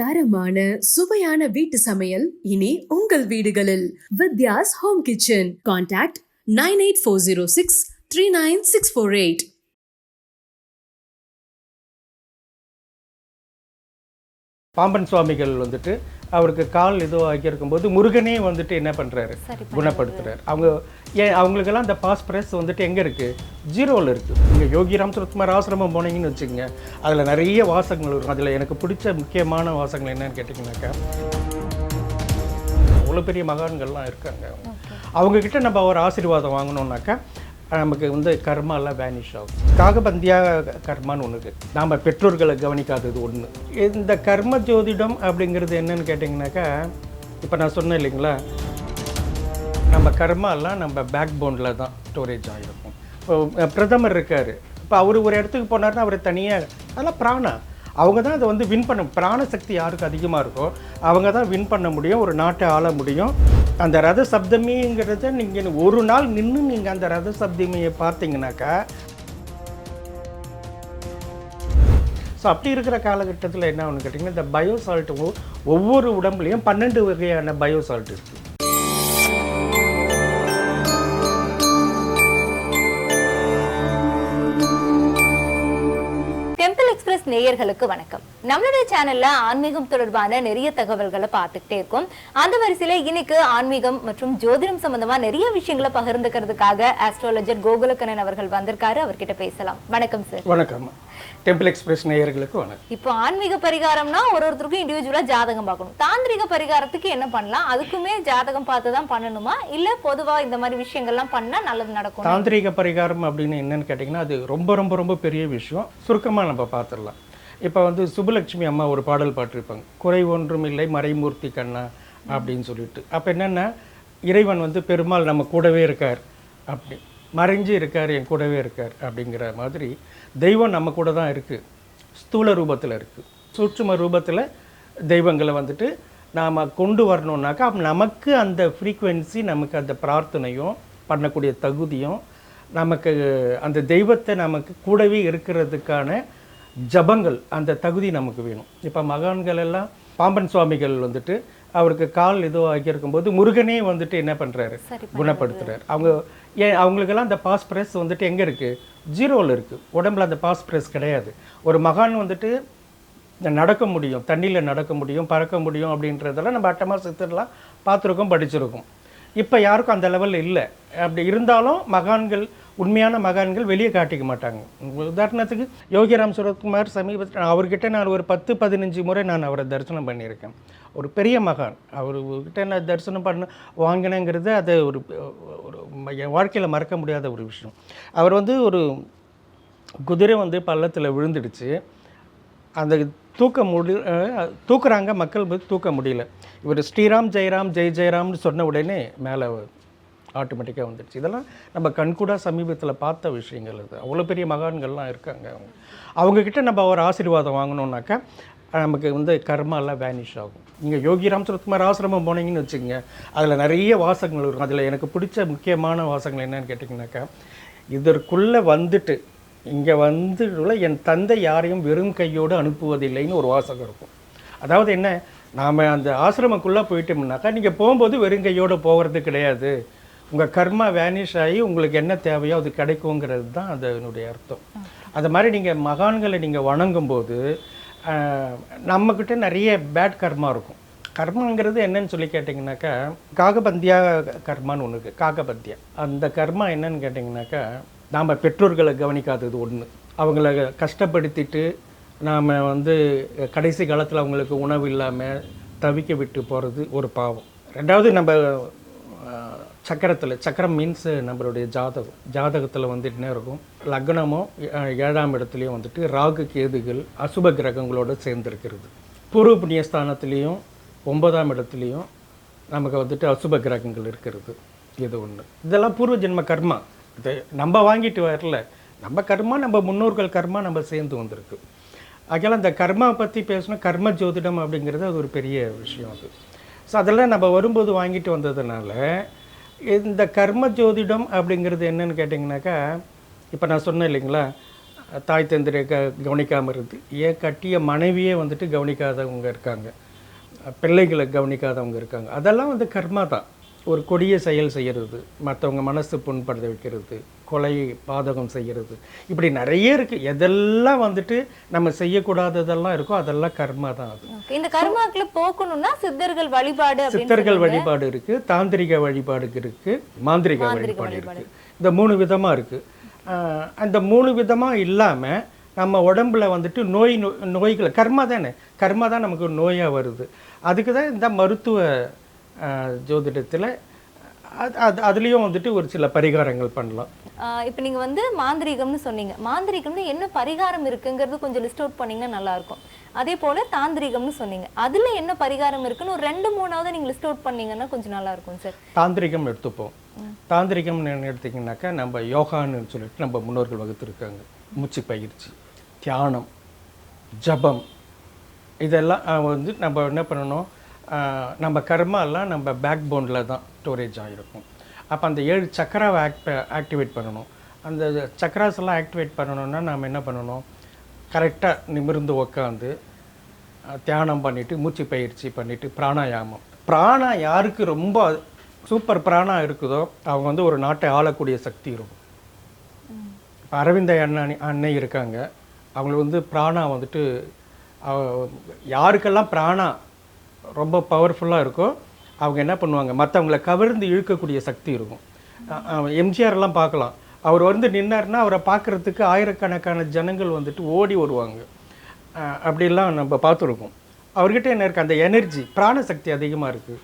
தரமான சுவையான வீட்டு சமையல் இனி உங்கள் வீடுகளில். Vidya's home kitchen. Contact nine eight four zero six three nine six four eight. Pamban Swamigal வந்துட்டு அவருக்கு கால் ஏதோ ஆகியிருக்கும்போது முருகனே வந்துட்டு என்ன பண்ணுறாரு குணப்படுத்துறாரு. அவங்க ஏன் அவங்களுக்கெல்லாம் அந்த பாஸ்பரஸ் வந்துட்டு எங்கே இருக்குது ஜீரோவில் இருக்குது நீங்கள் யோகிராம் சுரத்குமார் ஆசிரமம் போனீங்கன்னு வச்சுக்கோங்க. அதில் நிறைய வாசகங்கள் இருக்கும். அதில் எனக்கு பிடிச்ச முக்கியமான வாசகங்கள் என்னன்னு கேட்டிங்கனாக்கா அவ்வளோ பெரிய மகான்கள்லாம் இருக்காங்க. அவங்க கிட்ட நம்ம ஒரு ஆசீர்வாதம் வாங்கணும்னாக்கா நமக்கு வந்து கர்மாலாம் வேனிஷ் ஆகும். காகபந்தியா கர்மான்னு ஒன்று இருக்குது நாம் பெற்றோர்களை கவனிக்காதது ஒன்று இந்த கர்ம ஜோதிடம் அப்படிங்கிறது என்னன்னு கேட்டிங்கனாக்கா இப்போ நான் சொன்னேன் இல்லைங்களா? நம்ம கர்மாலாம் நம்ம பேக் போனில் தான் ஸ்டோரேஜ் ஆகிருக்கும் இப்போ பிரதமர் இருக்கார். இப்போ அவர் ஒரு இடத்துக்கு போனார்னா அவர் தனியாக அதெல்லாம் பிராணா அவங்க தான் அதை வந்து வின் பண்ண பிராண சக்தி யாருக்கு அதிகமாக இருக்கோ அவங்க தான் வின் பண்ண முடியும் ஒரு நாட்டை ஆள முடியும். அந்த ரத சப்தமிங்கிறத நீங்கள் ஒரு நாள் நின்று நீங்கள் அந்த ரத சப்தமியை பார்த்தீங்கன்னாக்கா ஸோ அப்படி இருக்கிற காலகட்டத்தில் என்ன ஒன்று கேட்டிங்கன்னா இந்த பயோசால்ட்டு ஒவ்வொரு உடம்புலையும் பன்னெண்டு வகையான பயோசால்ட் இருக்குது நேயர்களுக்கு வணக்கம். நம்மளுடைய சேனல்ல ஆன்மீகம் தொடர்பான நிறைய தகவல்களை பார்த்துக்கிட்டே இருக்கோம். அந்த வரிசையில இன்னைக்கு ஆன்மீகம் மற்றும் ஜோதிடம் சம்பந்தமா நிறைய விஷயங்களை பகிர்ந்துக்கிறதுக்காக ஆஸ்ட்ராலஜர் கோகுலக்கண்ணன் அவர்கள் வந்திருக்காரு. அவர்கிட்ட பேசலாம். வணக்கம் சார் வணக்கம். டெம்பிள் எக்ஸ்பிரஸ் நேயர்களுக்கு வணக்கம். இப்போ ஆன்மீக பரிகாரம்னா ஒரு ஒருத்தருக்கும் இண்டிவிஜுவலா ஜாதகம் பார்க்கணும். தாந்திரிக பரிகாரத்துக்கு என்ன பண்ணலாம்? அதுக்குமே ஜாதகம் பார்த்து தான் பண்ணணுமா? இல்ல பொதுவா இந்த மாதிரி விஷயங்கள்லாம் பண்ணா நல்லது நடக்கும் தாந்திரிக பரிகாரம் அப்படின்னு என்னன்னு கேட்டிங்கன்னா அது ரொம்ப ரொம்ப ரொம்ப பெரிய விஷயம். சுருக்கமாக நம்ம பார்த்துடலாம். இப்போ வந்து சுப்புலட்சுமி அம்மா ஒரு பாடல் பாட்டிருப்பாங்க குறை ஒன்றும் இல்லை மறைமூர்த்தி கண்ணா அப்படின்னு சொல்லிட்டு. அப்போ என்னென்னா இறைவன் வந்து பெருமாள் நம்ம கூடவே இருக்கார் அப்படி. மறைஞ்சு இருக்கார் என் கூடவே இருக்கார் அப்படிங்கிற மாதிரி தெய்வம் நம்ம கூட தான் இருக்குது ஸ்தூல ரூபத்தில் இருக்குது சூட்சும ரூபத்தில் தெய்வங்களை வந்துட்டு நாம் கொண்டு வரணுன்னாக்கா நமக்கு அந்த ஃப்ரீக்குவென்சி நமக்கு அந்த பிரார்த்தனையும் பண்ணக்கூடிய தகுதியும் நமக்கு அந்த தெய்வத்தை நமக்கு கூடவே இருக்கிறதுக்கான ஜபங்கள் அந்த தகுதி நமக்கு வேணும். இப்போ மகான்கள் எல்லாம் பாம்பன் சுவாமிகள் வந்துட்டு அவருக்கு கால் ஏதோ ஆகியிருக்கும்போது முருகனே வந்துட்டு என்ன பண்ணுறாரு குணப்படுத்துறாரு. அவங்க ஏன் அவங்களுக்கெல்லாம் அந்த பாஸ்பரஸ் வந்துட்டு எங்கே இருக்குது ஜீரோவில் இருக்குது உடம்புல அந்த பாஸ்பரஸ் கிடையாது. ஒரு மகான் வந்துட்டு நடக்க முடியும் தண்ணியில் நடக்க முடியும் பறக்க முடியும் அப்படின்றதெல்லாம் நம்ம அட்டமா சித்தர்லாம் பார்த்துருக்கோம் படிச்சிருக்கோம். இப்போ யாருக்கும் அந்த லெவலில் இல்லை. அப்படி இருந்தாலும் மகான்கள் உண்மையான மகான்கள் வெளியே காட்டிக்க மாட்டாங்க. உதாரணத்துக்கு யோகிராம் சுரத்குமார் சமீபத்தில் அவர்கிட்ட நான் ஒரு பத்து பதினஞ்சு முறை நான் அவரை தரிசனம் பண்ணியிருக்கேன். ஒரு பெரிய மகான். அவர்கிட்ட நான் தரிசனம் பண்ண வாங்கினேங்கிறது அது ஒரு ஒரு என் வாழ்க்கையில் மறக்க முடியாத ஒரு விஷயம். அவர் வந்து ஒரு குதிரை வந்து பள்ளத்தில் விழுந்துடுச்சு. அந்த தூக்க முடி தூக்குறாங்க மக்கள் தூக்க முடியல. இவர் ஸ்ரீராம் ஜெயராம் ஜெய் ஜெயராம்னு சொன்ன உடனே மேலே ஆட்டோமேட்டிக்காக வந்துடுச்சு. இதெல்லாம் நம்ம கண்கூடா சமீபத்தில் பார்த்த விஷயங்கள் இது. அவ்வளோ பெரிய மகான்கள்லாம் இருக்காங்க அவங்க. அவங்கக்கிட்ட நம்ம ஒரு ஆசீர்வாதம் வாங்கணுன்னாக்கா நமக்கு வந்து கர்மாலாம் வேனிஷ் ஆகும். நீங்கள் யோகி ராம்சரத்குமார் ஆசிரமம் போனீங்கன்னு வச்சுக்கோங்க அதில் நிறைய வாசகங்கள் இருக்கும். அதில் எனக்கு பிடிச்ச முக்கியமான வாசகங்கள் என்னன்னு கேட்டிங்கனாக்கா இதற்குள்ளே வந்துட்டு இங்கே வந்து என் தந்தை யாரையும் வெறும் கையோடு அனுப்புவதில்லைன்னு ஒரு வாசகம் இருக்கும். அதாவது என்ன நாம் அந்த ஆசிரமக்குள்ளே போயிட்டோம்னாக்கா நீங்கள் போகும்போது வெறும் கையோடு போகிறது கிடையாது. உங்கள் கர்மா வேனிஷ் ஆகி உங்களுக்கு என்ன தேவையோ அது கிடைக்குங்கிறது தான் அதனுடைய அர்த்தம். அது மாதிரி நீங்கள் மகான்களை நீங்கள் வணங்கும்போது நம்மக்கிட்ட நிறைய பேட் கர்மா இருக்கும். கர்மங்கிறது என்னன்னு சொல்லி கேட்டிங்கனாக்கா காகபந்தியா கர்மான்னு ஒன்று இருக்குது காகபந்தியா. அந்த கர்மா என்னன்னு கேட்டிங்கனாக்கா நாம் பெற்றோர்களை கவனிக்காதது ஒன்று அவங்கள கஷ்டப்படுத்திட்டு நாம் வந்து கடைசி காலத்தில் அவங்களுக்கு உணவு இல்லாமல் தவிக்க விட்டு போகிறது ஒரு பாவம். ரெண்டாவது நம்ம சக்கரத்தில் சக்கரம் மீன்ஸ் நம்மளுடைய ஜாதகம். ஜாதகத்தில் வந்து என்ன இருக்கும்? லக்னமும் ஏழாம் இடத்துலையும் வந்துட்டு ராகு கேதுகள் அசுப கிரகங்களோடு சேர்ந்துருக்கிறது. பூர்வ புண்ணியஸ்தானத்துலேயும் ஒன்பதாம் இடத்துலையும் நமக்கு வந்துட்டு அசுப கிரகங்கள் இருக்கிறது. இது ஒன்று இதெல்லாம் பூர்வ ஜென்ம கர்மா. இது நம்ம வாங்கிட்டு வரல. நம்ம கர்மா நம்ம முன்னோர்கள் கர்மா நம்ம சேர்ந்து வந்திருக்கு. அதனால் அந்த கர்மா பற்றி பேசணும் கர்ம ஜோதிடம் அப்படிங்கிறது அது ஒரு பெரிய விஷயம் அது. ஸோ அதெல்லாம் நம்ம வரும்போது வாங்கிட்டு வந்ததுனால இந்த கர்ம ஜோதிடம் அப்படிங்கிறது என்னன்னு கேட்டிங்கனாக்கா இப்போ நான் சொன்னேன் இல்லைங்களா தாய் தந்திரியை க கவனிக்காமல் இருக்குது ஏன் கட்டிய மனைவியே வந்துட்டு கவனிக்காதவங்க இருக்காங்க பிள்ளைகளை கவனிக்காதவங்க இருக்காங்க. அதெல்லாம் வந்து கர்மா தான். ஒரு கொடிய செயல் செய்கிறது மற்றவங்க மனசு புண்படுத்த வைக்கிறது கொலை பாதகம் செய்கிறது. இப்படி நிறைய இருக்குது எதெல்லாம் வந்துட்டு நம்ம செய்யக்கூடாததெல்லாம் இருக்கோ அதெல்லாம் கர்மா தான் அது. இந்த கர்மாக்களை போக்கணும்னா சித்தர்கள் வழிபாடு சித்தர்கள் வழிபாடு இருக்கு. தாந்திரிக வழிபாடு இருக்கு. மாந்திரிக வழிபாடு இருக்கு. இந்த மூணு விதமா இருக்கு. ஆஹ் அந்த மூணு விதமா இல்லாம நம்ம உடம்புல வந்துட்டு நோய் நோய்கள் கர்மா தானே? கர்மா தான் நமக்கு நோயா வருது. அதுக்கு தான் இந்த மருத்துவ ஜோதிடத்துல அது அது அதுலேயும் வந்துட்டு ஒரு சில பரிகாரங்கள் பண்ணலாம். இப்ப நீங்க வந்து மாந்திரீகம்னு சொன்னீங்க. மாந்திரீகம்னு என்ன பரிகாரம் இருக்குங்கிறது கொஞ்சம் லிஸ்ட் அவுட் பண்ணீங்கன்னா நல்லா இருக்கும் அதே போல தாந்திரிகம்னு சொன்னீங்க. அதுல என்ன பரிகாரம் இருக்குன்னு ஒரு ரெண்டு மூணாவது நீங்க லிஸ்ட் அவுட் பண்ணீங்கன்னா கொஞ்சம் நல்லா இருக்கும் சார். தாந்திரிகம் எடுத்துப்போம். தாந்திரிகம் எடுத்திங்கனாக்கா நம்ம யோகான்னு சொல்லிட்டு நம்ம முன்னோர்கள் வகுத்துருக்காங்க. மூச்சு பயிற்சி தியானம் ஜபம். இதெல்லாம் வந்து நம்ம என்ன பண்ணணும்? நம்ம கர்மாலாம் நம்ம பேக் போனில் தான் ஸ்டோரேஜ் ஆகிருக்கும் அப்போ அந்த ஏழு சக்கராவை ஆக்ட் ஆக்டிவேட் பண்ணணும். அந்த சக்கராஸ் எல்லாம் ஆக்டிவேட் பண்ணணும்னா நம்ம என்ன பண்ணணும்? கரெக்டாக நிமிர்ந்து உக்காந்து தியானம் பண்ணிவிட்டு மூச்சு பயிற்சி பண்ணிவிட்டு பிராணாயாமம். பிராணா யாருக்கு ரொம்ப சூப்பர் பிராணா இருக்குதோ அவங்க வந்து ஒரு நாட்டை ஆளக்கூடிய சக்தி இருக்கும். இப்போ அரவிந்த அண்ணா அன்னை இருக்காங்க. அவங்களுக்கு வந்து பிராணா வந்துட்டு யாருக்கெல்லாம் பிராணா ரொம்ப பவர்ஃபுல்லாக இருக்கோ அவங்க என்ன பண்ணுவாங்க? மற்றவங்கள கவர்ந்து இழுக்கக்கூடிய சக்தி இருக்கும். எம்ஜிஆர்லாம் பார்க்கலாம். அவர் வந்து நின்னார்னா அவரை பார்க்குறதுக்கு ஆயிரக்கணக்கான ஜனங்கள் வந்துட்டு ஓடி வருவாங்க. அப்படிலாம் நம்ம பார்த்துருக்கோம். அவர்கிட்ட என்ன இருக்குது அந்த எனர்ஜி பிராணசக்தி அதிகமாக இருக்குது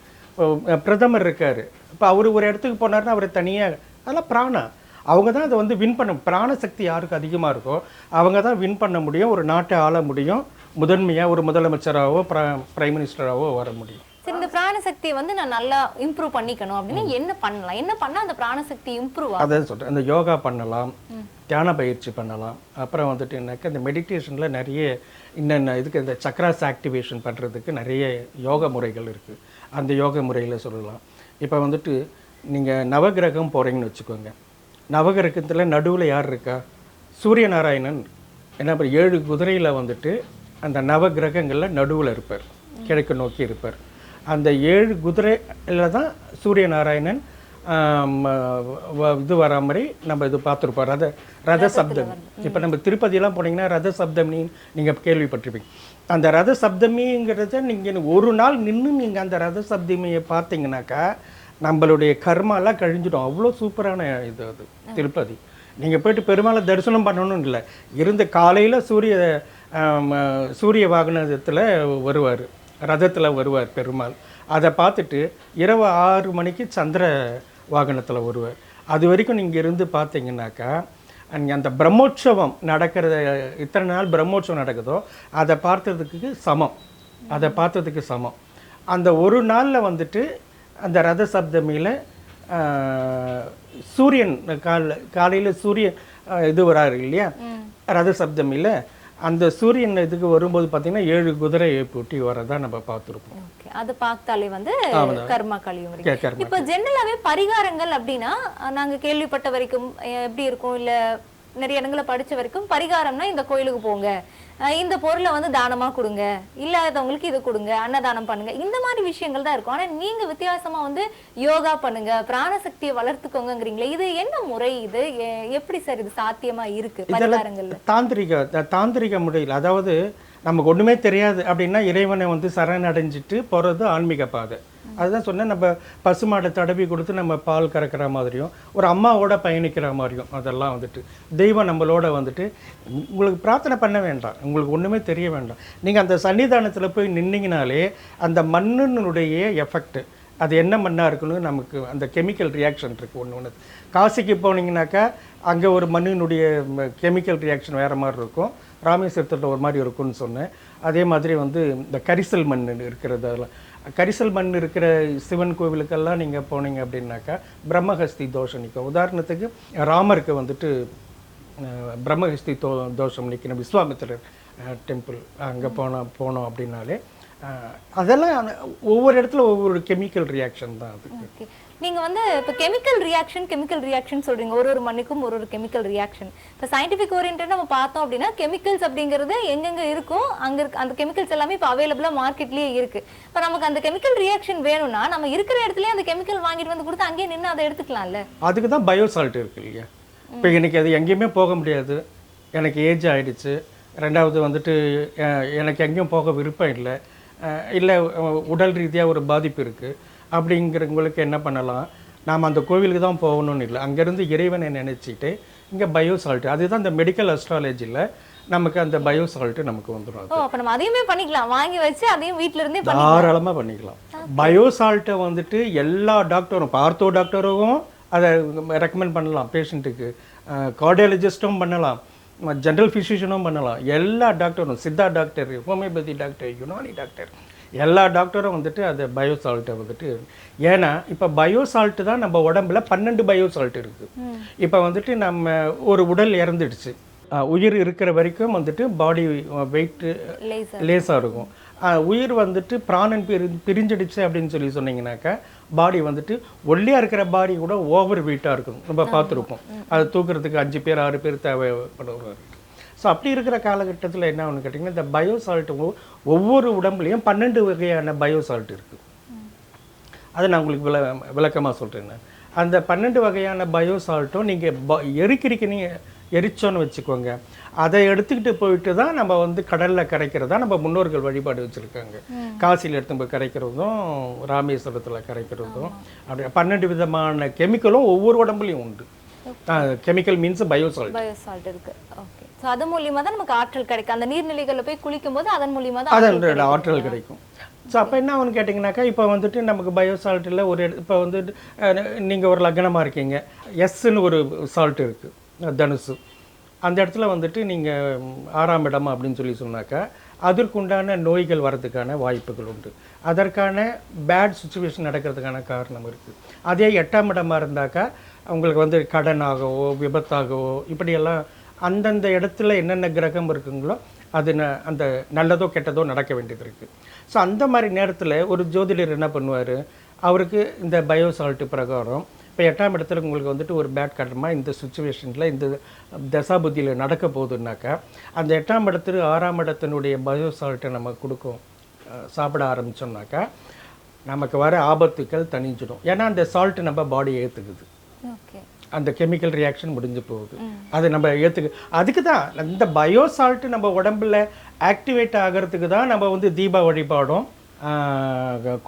பிரதமர் இருக்கார். இப்போ அவர் ஒரு இடத்துக்கு போனாருன்னா அவர் தனியாக அதெல்லாம் பிராணா. அவங்க தான் அதை வந்து வின் பண்ண பிராணசக்தி யாருக்கு அதிகமாக இருக்கோ அவங்க தான் வின் பண்ண முடியும் ஒரு நாட்டை ஆள முடியும். முதன்மையாக ஒரு முதலமைச்சராகவோ பிர பிரைம் மினிஸ்டராகவோ வர முடியும். சரி இந்த பிராணசக்தியை வந்து நான் நல்லா இம்ப்ரூவ் பண்ணிக்கணும் அப்படின்னு என்ன பண்ணலாம்? என்ன பண்ணா அந்த பிராணசக்தி இம்ப்ரூவ் ஆகும்? அதான் சொல்கிறேன் இந்த யோகா பண்ணலாம் தியான பயிற்சி பண்ணலாம். அப்புறம் வந்துட்டு என்னக்கா இந்த மெடிடேஷனில் நிறைய இன்னென்ன இதுக்கு இந்த சக்ராஸ் ஆக்டிவேஷன் பண்ணுறதுக்கு நிறைய யோக முறைகள் இருக்குது அந்த யோக முறையில் சொல்லலாம். இப்போ வந்துட்டு நீங்கள் நவகிரகம் போகிறீங்கன்னு வச்சுக்கோங்க. நவகிரகத்தில் நடுவில் யார் இருக்கா? சூரிய நாராயணன் என்ன பண்ண ஏழு குதிரையில் வந்துட்டு அந்த நவகிரகங்களில் நடுவில் இருப்பார். கிழக்கு நோக்கி இருப்பார். அந்த ஏழு குதிரையில் தான் சூரிய நாராயணன் இது வரா மாதிரி நம்ம இது பார்த்துருப்போம். ரத ரத சப்தமி. இப்போ நம்ம திருப்பதியெல்லாம் போனீங்கன்னா ரத சப்தமி நீங்கள் கேள்விப்பட்டிருப்பீங்க. அந்த ரத சப்தமிங்கிறத நீங்கள் ஒரு நாள் நின்று நீங்கள் அந்த ரத சப்தமியை பார்த்தீங்கன்னாக்கா நம்மளுடைய கர்மாலாம் கழிஞ்சிடும். அவ்வளோ சூப்பரான இது அது திருப்பதி. நீங்கள் போயிட்டு பெருமாளை தரிசனம் பண்ணணும்னு இல்லை. இருந்த காலையில் சூரிய சூரிய வாகனத்தில் வருவார். ரதத்தில் வருவார் பெருமாள். அதை பார்த்துட்டு இரவு ஆறு மணிக்கு சந்திர வாகனத்தில் வருவார். அது வரைக்கும் நீங்கள் இருந்து பார்த்தீங்கன்னாக்கா அந்த பிரம்மோற்சவம் நடக்கிற இத்தனை நாள் பிரம்மோற்சவம் நடக்குதோ அதை பார்த்ததுக்கு சமம். அதை பார்த்ததுக்கு சமம். அந்த ஒரு நாளில் வந்துட்டு அந்த ரத சப்தமியில் சூரியன் கால காலையில் சூரியன் இது வராரு இல்லையா? ரத சப்தமியில் அந்த சூரியன் இதுக்கு வரும்போது பார்த்தீங்கன்னா ஏழு குதிரை பூட்டி வரதா நம்ம பார்த்துருப்போம். ஓகே. அது பார்த்தாலே வந்து கர்மா கழியும் இப்ப ஜென்ரலாவே பரிகாரங்கள் அப்படின்னா நாங்க கேள்விப்பட்ட வரைக்கும் எப்படி இருக்கும்? இல்ல நிறைய இடங்களை படிச்ச வரைக்கும் பரிகாரம்னா இந்த கோயிலுக்கு போங்க. இந்த பொருளை வந்து தானமா கொடுங்க? இல்லாதவங்களுக்கு இது கொடுங்க அன்னதானம் பண்ணுங்க. இந்த மாதிரி விஷயங்கள் தான் இருக்கும். ஆனா நீங்க வித்தியாசமா வந்து யோகா பண்ணுங்க பிராணசக்தியை வளர்த்துக்கோங்கங்கிறீங்களே இது என்ன முறை இது? எப்படி சார் இது சாத்தியமா இருக்கு பரிகாரங்கள்ல? தாந்திரிக தாந்திரிக முறையில் அதாவது நமக்கு ஒன்றுமே தெரியாது அப்படின்னா இறைவனை வந்து சரணடைஞ்சிட்டு போகிறது ஆன்மீக பாதை. அதுதான் சொன்னேன் நம்ம பசுமாடை தடவி கொடுத்து நம்ம பால் கறக்கிற மாதிரியும் ஒரு அம்மாவோட பயணிக்கிற மாதிரியும் அதெல்லாம் வந்துட்டு தெய்வம் நம்மளோட வந்துட்டு உங்களுக்கு பிரார்த்தனை பண்ண வேண்டாம் உங்களுக்கு ஒன்றுமே தெரிய வேண்டாம். நீங்கள் அந்த சன்னிதானத்தில் போய் நின்னீங்கனாலே அந்த மண்ணினுடைய எஃபெக்ட் அது என்ன மண்ணாக இருக்குன்னு நமக்கு அந்த கெமிக்கல் ரியாக்ஷன் இருக்குது ஒன்று ஒன்று காசிக்கு போனீங்கன்னாக்கா அங்கே ஒரு மண்ணினுடைய கெமிக்கல் ரியாக்ஷன் வேறு மாதிரி இருக்கும். ராமேஸ்வரத்தில் ஒரு மாதிரி இருக்கும்னு சொன்னேன். அதே மாதிரி வந்து இந்த கரிசல் மண் இருக்கிறது அதெல்லாம். கரிசல் மண் இருக்கிற சிவன் கோவிலுக்கெல்லாம் நீங்கள் போனீங்க அப்படின்னாக்கா பிரம்மஹஸ்தி தோஷம் நிற்கும் உதாரணத்துக்கு ராமருக்கு வந்துட்டு பிரம்மஹஸ்தி தோ தோஷம் நிற்கணும் விஸ்வாமித்திரர் டெம்பிள் அங்கே போனோம் போனோம் அப்படின்னாலே அதெல்லாம் ஒவ்வொரு இடத்துல ஒவ்வொரு கெமிக்கல் ரியாக்ஷன் தான் அதுக்கு. ஓகே. நீங்க வந்து இப்போ கெமிக்கல் ரியாக்ஷன் கெமிக்கல் ரியாக்ஷன் சொல்றீங்க. ஒரு ஒரு மண்ணுக்கும் ஒரு ஒரு கெமிக்கல் ரியாக்ஷன் இப்போ சயின்டிஃபிக் ஓரியன்ட் நம்ம பார்த்தோம் அப்படின்னா கெமிக்கல்ஸ் அப்படிங்கிறது எங்கெங்க இருக்கோ அங்க இருக்க அந்த கெமிக்கல்ஸ் எல்லாமே இப்போ அவைலபிளா மார்க்கெட்லயே இருக்கு. இப்போ நமக்கு அந்த கெமிக்கல் ரியாக்ஷன் வேணும்னா நம்ம இருக்கிற இடத்துலயே அந்த கெமிக்கல் வாங்கிட்டு வந்து கொடுத்து அங்கேயே நின்று அதை எடுத்துக்கலாம்ல? அதுக்கு தான் பயோசால்ட் இருக்கு இல்லையா? இப்போ எனக்கு அது எங்கேயுமே போக முடியாது. எனக்கு ஏஜ் ஆயிடுச்சு. ரெண்டாவது வந்துட்டு எனக்கு எங்கேயும் போக விருப்பம் இல்லை. இல்லை உடல் ரீதியாக ஒரு பாதிப்பு இருக்குது அப்படிங்கிறவங்களுக்கு என்ன பண்ணலாம்? நாம் அந்த கோவிலுக்கு தான் போகணும்னு இல்லை. அங்கேருந்து இறைவனை நினச்சிட்டு இங்கே பயோசால்ட் அதுதான் இந்த மெடிக்கல் அஸ்ட்ராலஜியில் நமக்கு அந்த பயோசால்ட்டு நமக்கு வந்துடும் ஓ அப்ப நம்ம அதையுமே பண்ணிக்கலாம். வாங்கி வச்சு அதையும் வீட்ல இருந்தே தாராளமாக பண்ணிக்கலாம். பயோசால்ட்டை வந்துட்டு எல்லா டாக்டரும் பார்த்தோ டாக்டரும் அதை ரெக்கமெண்ட் பண்ணலாம். பேஷண்ட்டுக்கு கார்டியாலஜிஸ்ட்டும் பண்ணலாம். ஜென்ரல் ஃபிசிஷியனும் பண்ணலாம். எல்லா டாக்டரும் Siddha doctor homeopathy doctor Unani doctor எல்லா டாக்டரும் வந்துட்டு அதை பயோசால்ட்டை வந்துட்டு ஏன்னா இப்போ பயோசால்ட்டு தான் நம்ம உடம்புல பன்னெண்டு பயோசால்ட் இருக்குது இப்போ வந்துட்டு நம்ம ஒரு உடல் இறந்துடுச்சு. உயிர் இருக்கிற வரைக்கும் வந்துட்டு பாடி வெயிட்டு லேசாக இருக்கும். உயிர் வந்துட்டு பிராணன் பிரி பிரிஞ்சிடுச்சு அப்படின்னு சொல்லி சொன்னீங்கன்னாக்கா பாடி வந்துட்டு ஒல்லியாக இருக்கிற பாடி கூட ஓவர் வெயிட்டாக இருக்கும். நம்ம பார்த்துருப்போம். அது தூக்குறதுக்கு அஞ்சு பேர் ஆறு பேர் தேவைப்படுவார் ஸோ அப்படி இருக்கிற காலகட்டத்தில் என்ன ஒன்று கேட்டிங்கன்னா இந்த பயோசால்ட் ஒவ்வொரு உடம்புலையும் பன்னெண்டு வகையான பயோசால்ட் இருக்குது அதை நான் உங்களுக்கு விள விளக்கமாக சொல்கிறேன். அந்த பன்னெண்டு வகையான பயோசால்ட்டும் நீங்கள் ப எரிக்கிறீங்க எரிச்சோன்னு வச்சுக்கோங்க. அதை எடுத்துக்கிட்டு போயிட்டு தான் நம்ம வந்து கடலில் கரைக்கிறதா நம்ம முன்னோர்கள் வழிபாடு வச்சுருக்காங்க. காசியில் எடுத்து போய் கரைக்கிறதும் ராமேஸ்வரத்தில் கரைக்கிறதும் அப்படி பன்னெண்டு விதமான கெமிக்கலும் ஒவ்வொரு உடம்புலையும் உண்டு. Chemical means பயோசால்ட். பயோசால்ட் இருக்கு. ஓகே. சோ அது மூலியமா தான் நமக்கு ஆற்றல் கிடைக்கும். அந்த நீர்நிலைகள்ல போய் குளிக்கும் போது அதன் மூலியமா தான் அதன் ஆற்றல் கிடைக்கும். ஸோ அப்போ என்ன ஆகும்னு கேட்டிங்கனாக்கா இப்போ வந்துட்டு நமக்கு பயோசால்ட்டில் ஒரு இப்போ வந்து நீங்கள் ஒரு லக்னமாக இருக்கீங்க. எஸ்ன்னு ஒரு சால்ட் இருக்குது தனுசு. அந்த இடத்துல வந்துட்டு நீங்கள் ஆறாம் இடம் அப்படின்னு சொல்லி சொன்னாக்கா அதற்குண்டான நோய்கள் வர்றதுக்கான வாய்ப்புகள் உண்டு. அதற்கான பேட் சுச்சுவேஷன் நடக்கிறதுக்கான காரணம் இருக்குது அதே எட்டாம் இடமாக இருந்தாக்கா உங்களுக்கு வந்து கடனாகவோ விபத்தாகவோ இப்படியெல்லாம் அந்தந்த இடத்துல என்னென்ன கிரகம் இருக்குங்களோ அது ந- அந்த நல்லதோ கெட்டதோ நடக்க வேண்டியது இருக்குது ஸோ அந்த மாதிரி நேரத்தில் ஒரு ஜோதிடர் என்ன பண்ணுவார்? அவருக்கு இந்த பயோசால்ட்டு பிரகாரம் இப்போ எட்டாம் இடத்துல உங்களுக்கு வந்துட்டு ஒரு பேட் கட்டமாக இந்த சுச்சுவேஷனில் இந்த தசாபுத்தியில் நடக்க போகுதுன்னாக்கா அந்த எட்டாம் இடத்துல ஆறாம் இடத்தினுடைய பயோசால்ட்டை நம்ம கொடுக்கும் சாப்பிட ஆரம்பிச்சோம்னாக்கா நமக்கு வர ஆபத்துக்கள் தணிஞ்சிடும். ஏன்னா அந்த சால்ட் நம்ம பாடி ஏற்றுக்குது அந்த கெமிக்கல் ரியாக்ஷன் முடிஞ்சு போகுது. அது நம்ம ஏற்றுக்கு அதுக்கு தான் இந்த பயோசால்ட் நம்ம உடம்புல ஆக்டிவேட் ஆகிறதுக்கு தான் நம்ம வந்து தீப வழிபாடும்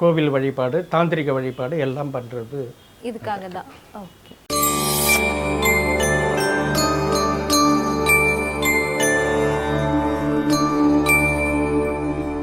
கோவில் வழிபாடு தாந்திரிக வழிபாடு எல்லாம் பண்ணுறது இதுக்காக தான் ஓகே